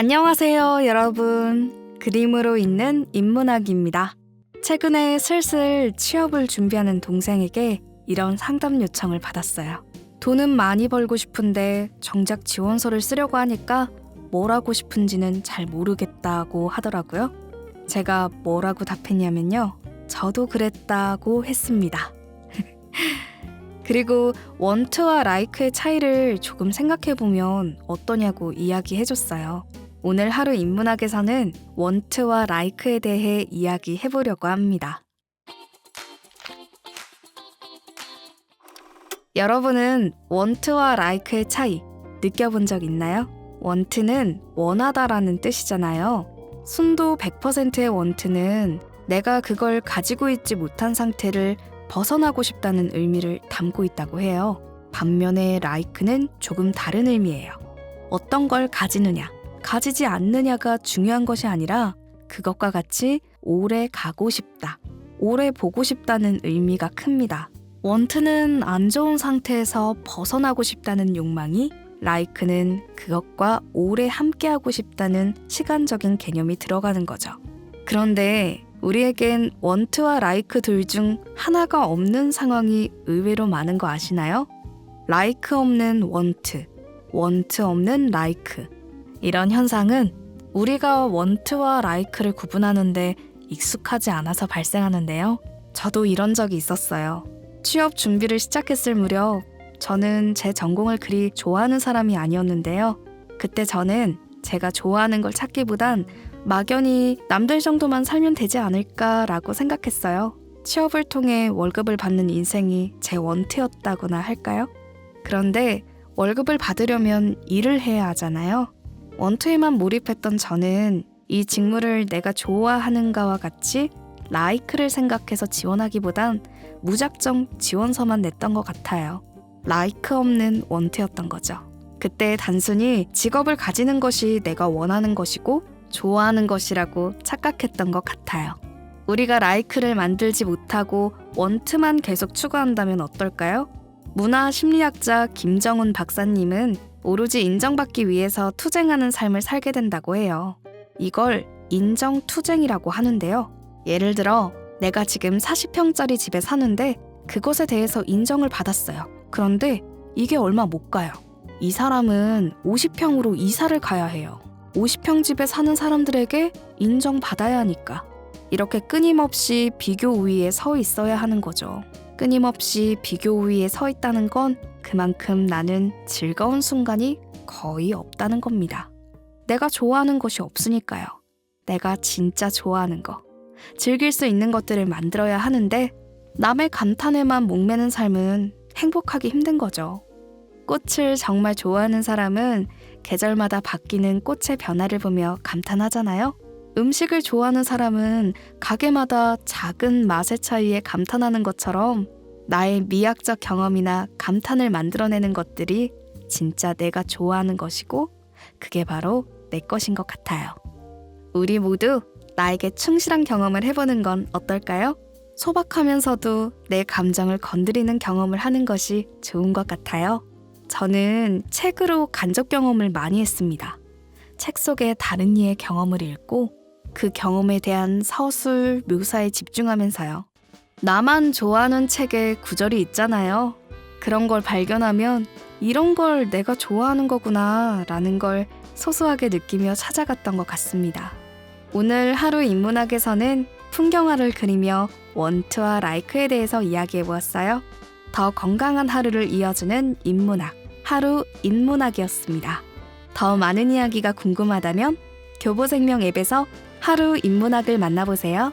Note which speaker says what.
Speaker 1: 안녕하세요, 여러분. 그림으로 있는 인문학입니다. 최근에 슬슬 취업을 준비하는 동생에게 이런 상담 요청을 받았어요. 돈은 많이 벌고 싶은데 정작 지원서를 쓰려고 하니까 뭘 하고 싶은지는 잘 모르겠다고 하더라고요. 제가 뭐라고 답했냐면요. 저도 그랬다고 했습니다. 그리고 원트와 라이크의 차이를 조금 생각해보면 어떠냐고 이야기해줬어요. 오늘 하루 인문학에서는 원트와 라이크에 대해 이야기해 보려고 합니다. 여러분은 원트와 라이크의 차이 느껴본 적 있나요? 원트는 원하다라는 뜻이잖아요. 순도 100%의 원트는 내가 그걸 가지고 있지 못한 상태를 벗어나고 싶다는 의미를 담고 있다고 해요. 반면에 라이크는 조금 다른 의미예요. 어떤 걸 가지느냐, 가지지 않느냐가 중요한 것이 아니라 그것과 같이 오래 가고 싶다, 오래 보고 싶다는 의미가 큽니다. 원트는 안 좋은 상태에서 벗어나고 싶다는 욕망이 라이크는 그것과 오래 함께하고 싶다는 시간적인 개념이 들어가는 거죠. 그런데 우리에겐 원트와 라이크 둘 중 하나가 없는 상황이 의외로 많은 거 아시나요? 라이크 없는 원트, 원트 없는 라이크. 이런 현상은 우리가 원트와 라이크를 구분하는데 익숙하지 않아서 발생하는데요. 저도 이런 적이 있었어요. 취업 준비를 시작했을 무렵 저는 제 전공을 그리 좋아하는 사람이 아니었는데요. 그때 저는 제가 좋아하는 걸 찾기보단 막연히 남들 정도만 살면 되지 않을까라고 생각했어요. 취업을 통해 월급을 받는 인생이 제 원트였다거나 할까요? 그런데 월급을 받으려면 일을 해야 하잖아요. 원투에만 몰입했던 저는 이 직무를 내가 좋아하는가와 같이 라이크를 생각해서 지원하기보단 무작정 지원서만 냈던 것 같아요. 라이크 없는 원투였던 거죠. 그때 단순히 직업을 가지는 것이 내가 원하는 것이고 좋아하는 것이라고 착각했던 것 같아요. 우리가 라이크를 만들지 못하고 원트만 계속 추구한다면 어떨까요? 문화 심리학자 김정훈 박사님은 오로지 인정받기 위해서 투쟁하는 삶을 살게 된다고 해요. 이걸 인정투쟁이라고 하는데요. 예를 들어, 내가 지금 40평짜리 집에 사는데 그것에 대해서 인정을 받았어요. 그런데 이게 얼마 못 가요. 이 사람은 50평으로 이사를 가야 해요. 50평 집에 사는 사람들에게 인정받아야 하니까. 이렇게 끊임없이 비교 우위에 서 있어야 하는 거죠. 끊임없이 비교 우위에 서 있다는 건 그만큼 나는 즐거운 순간이 거의 없다는 겁니다. 내가 좋아하는 것이 없으니까요. 내가 진짜 좋아하는 거. 즐길 수 있는 것들을 만들어야 하는데 남의 감탄에만 목매는 삶은 행복하기 힘든 거죠. 꽃을 정말 좋아하는 사람은 계절마다 바뀌는 꽃의 변화를 보며 감탄하잖아요. 음식을 좋아하는 사람은 가게마다 작은 맛의 차이에 감탄하는 것처럼 나의 미학적 경험이나 감탄을 만들어내는 것들이 진짜 내가 좋아하는 것이고 그게 바로 내 것인 것 같아요. 우리 모두 나에게 충실한 경험을 해보는 건 어떨까요? 소박하면서도 내 감정을 건드리는 경험을 하는 것이 좋은 것 같아요. 저는 책으로 간접 경험을 많이 했습니다. 책 속의 다른 이의 경험을 읽고 그 경험에 대한 서술, 묘사에 집중하면서요. 나만 좋아하는 책에 구절이 있잖아요. 그런 걸 발견하면 이런 걸 내가 좋아하는 거구나 라는 걸 소소하게 느끼며 찾아갔던 것 같습니다. 오늘 하루 인문학에서는 풍경화를 그리며 원트와 라이크에 대해서 이야기해 보았어요. 더 건강한 하루를 이어주는 인문학, 하루 인문학이었습니다. 더 많은 이야기가 궁금하다면 교보생명 앱에서 하루 인문학을 만나보세요.